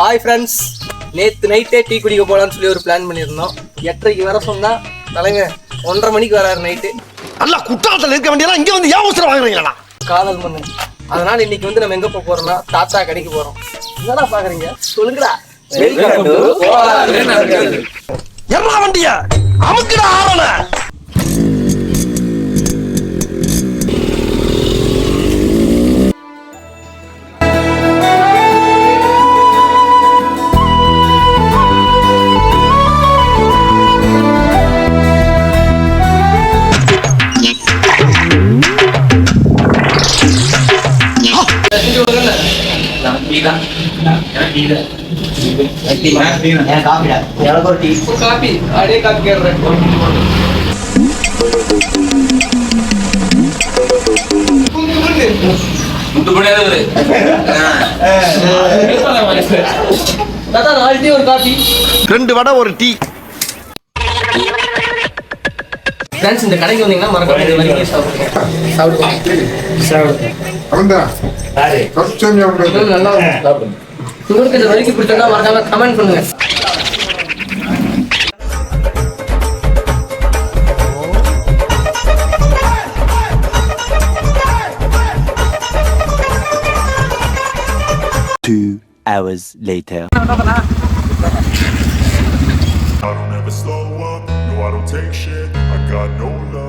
Hi friends நேற்று நைட்டே tea குடிக்க போகலான்னு சொல்லி ஒரு பிளான் பண்ணியிருந்தோம். எட்டரைக்கு வர சொன்னா தலைங்க ஒன்றரை மணிக்கு வராரு நைட்டு நல்லா குற்றாலத்தில் இருக்க வேண்டியதா இங்க வந்து ஏன் அவசரம் வாங்குறீங்களா? காதல் மண்ணு அதனால இன்னைக்கு வந்து நம்ம எங்க போக போறோம்னா தாத்தா கடைக்கு போறோம். என்னடா பாக்குறீங்க? சொல்லுங்கடா. வெல்கம் டு எவ்வளோ கேடுறேன் தாத்தா ஒரு காப்பி ரெண்டு வடை ஒரு டீ ஃப்ரெண்ட்ஸ் இந்த கடைக்கு வந்தீங்கன்னா மறக்காம இது வரைக்கும் சாப்பிடுங்க சாப்பிடுங்க எவ்வளவு நல்லா இருக்கும். உங்களுக்கு இந்த வரைக்கும் பிடிச்சிருந்தா மறக்காம கமெண்ட் பண்ணுங்க Two hours later. I don't ever slow up, no I don't take shit I got no love for the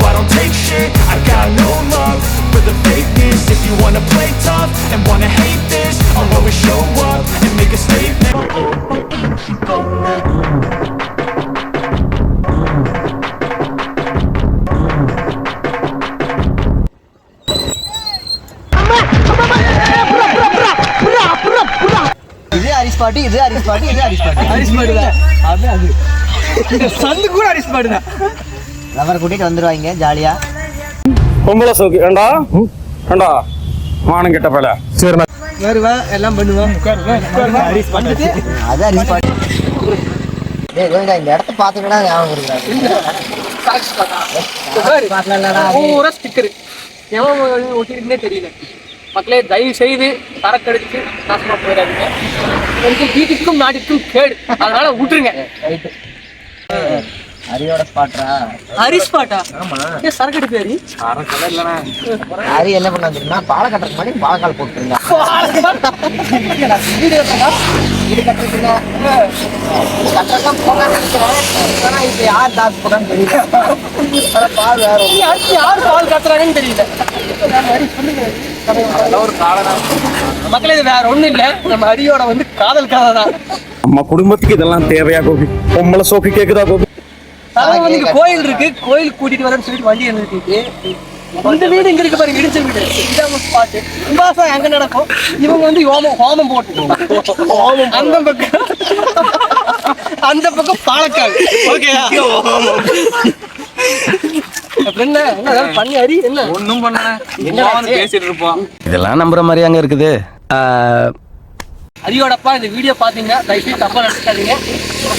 இது ஹரிஸ் பாட்டி இது ஹரிஸ் பாட்டி. இது ஹரிஸ் பாட்டி அரிசி மாடு தான் அது அது. இந்த சந்து கூட அரிசி மாடு தான். லவர் கூட்டிட்டு வந்துருவாங்க ஜாலியா. பொம்பளை சோக்கு ஏண்டா? ஏண்டா? மானம் கெட்ட பல சரி வருவேன் எல்லாம் பண்ணுவேன் அரிசி வந்துட்டு. அது ஹரிஸ் பாட்டி. இந்த இடத்த பாத்துக்கடா ஞாபகம் இருக்குடா பூரா ஸ்டிக்கர் எவன் ஒட்டிருக்குன்னே தெரியல. மக்களே தயவு செய்து சரக்கடிச்சு நாசமா போயிடாதீங்க. வந்து வீட்டுக்கும் நாட்டுக்கும் கேடு. அதனால விட்டுருங்க. ஹரியோட ஸ்பாட்ரா ஹரிஸ் பாட்டா ஏன் சரக்கடி பேரு? ஹரி என்ன பண்ண தெரியுமா பாலை கட்டுறதுக்கு முன்னாடி? பாலக்கால் போட்டுருந்தா வீடு கட்டுறதா? இது கட்டுறதுல கட்டுறதுலாம் போக ஆனா இப்ப யார் டாஸ் போடான்னு தெரியல. பால் வேற யார் பால் காத்துறாங்கன்னு தெரியல. மக்களே இது வேற ஒண்ணும் இல்ல. நம்ம ஹரியோட வந்து காதல் கதை தான். நம்ம குடும்பத்துக்கு இதெல்லாம் தேவையா கோபி? பொம்பளை சோக்கு கேக்குதா கோபி? இங்க கோயில் இருக்கு. கோயில் கூட்டிட்டு வரேன்னு சொல்லிட்டு வண்டி நிறுத்திட்டு இந்த வீடு இங்க இருக்கு பாருங்க இடிச்ச வீடு. இதாங்க ஸ்பாட் கும்பாசம் எங்க நடக்கும்? இவங்க வந்து ஹோமம் ஹோமம் போட்டு. ஹோமம் அந்த பக்கம் அந்த பக்கம் பாலக்காடு. ஓகே பண்ணி அடி என்ன? ஒண்ணும் பண்ணல. என்ன பேசிட்டு இருப்போம் இதெல்லாம் நம்புற மாதிரி அங்க இருக்குது. அரியோடப்பா இந்த வீடியோ பாத்தீங்கன்னா தயவுசெய்து தப்பா நினைக்காதீங்க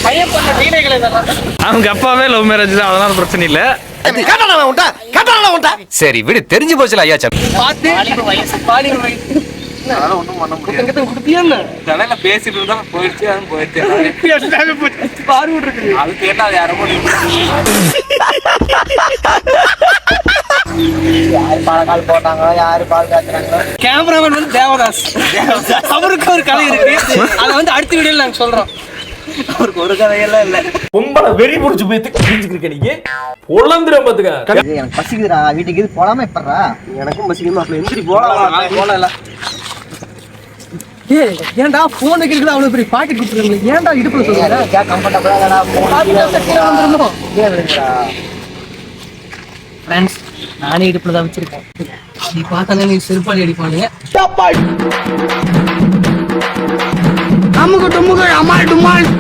பையன் பண்ண வீணைகள் இதெல்லாம். அவங்க அப்பாவே லவ் மேரேஜ் தான் அதெல்லாம் பிரச்சனை இல்ல. சரி விடு தெரிஞ்சு போச்சுல ஐயா சாமி பார்த்து ஒண்ணும் பண்ண முடியாது. பேசிட்டு இருந்தா போயிடுச்சு அதுவும் போயிடுச்சு. பார்வை இருக்குது அது கேட்டா அது யாரும் பாலக்கால் போட்டாங்களோ யாரு பால் காய்ச்சுறாங்களோ கேமராமேன் வந்து தேவதாஸ். அவருக்கு ஒரு கலை இருக்கு. அதை வந்து அடுத்த வீடியோல நாங்க சொல்றோம். அவருக்கு ஒரு கதையெல்லாம் இல்ல. பொம்பளை வெறி புடிச்சு போய் புரிஞ்சுக்கிருக்க நீங்க. பொழந்துரும் பாத்துக்க எனக்கு பசிக்குதுடா. வீட்டுக்கு இது போலாம இப்பறா எனக்கும் பசிக்கணும் அப்படி எந்திரி போலாம் போலாம். ஏய் ஏன்டா போன் வைக்கிறது அவ்வளவு பெரிய பாட்டு கூப்பிடுறீங்க ஏன்டா இடுப்புல இல்லடா ஃப்ரெண்ட்ஸ் நானே இடுப்புல தான் வச்சிருக்கேன். நீ பார்த்தானே நீ செருப்பாளி அடிப்பானுங்க அமுக டுமுக அமால் டுமால்.